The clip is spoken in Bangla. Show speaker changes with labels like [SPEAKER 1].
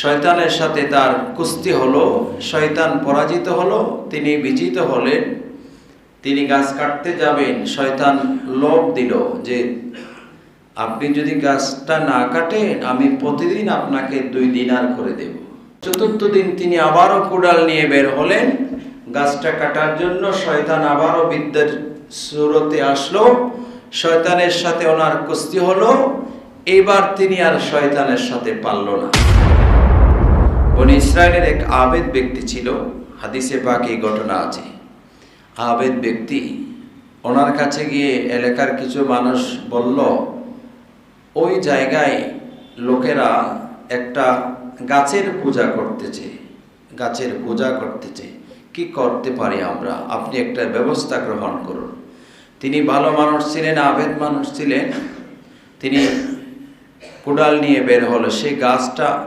[SPEAKER 1] শয়তানের সাথে তার কুস্তি হলো, শয়তান পরাজিত হলো, তিনি বিজিত হলেন তিনি গাছ কাটতে যাবেন। শয়তান লোভ দিল যে, আপনি যদি গাছটা না কাটেন, আমি প্রতিদিন আপনাকে দুই দিনার করে দেব। চতুর্থ দিন তিনি আবারও কুড়াল নিয়ে বের হলেন। গাছটা কাটার জন্য শয়তান আবারও বিদ্যের সুরতে আসলো। শয়তানের সাথে ওনার কুস্তি হলো এইবার তিনি আর শয়তানের সাথে পারল না। বনি ইসরায়েলের এক আবেদ ব্যক্তি ছিল, হাদিসে পাক এই ঘটনা আছে। আবেদ ব্যক্তি ওনার কাছে গিয়ে এলাকার কিছু মানুষ বলল, ওই জায়গায় লোকেরা একটা গাছের পূজা করতেছে, গাছের পূজা করতেছে। কি করতে পারি আমরা? আপনি একটা ব্যবস্থা গ্রহণ করুন। তিনি ভালো মানুষ ছিলেন, আবেদ মানুষ ছিলেন। তিনি কুড়াল নিয়ে বের হলো। সেই গাছটা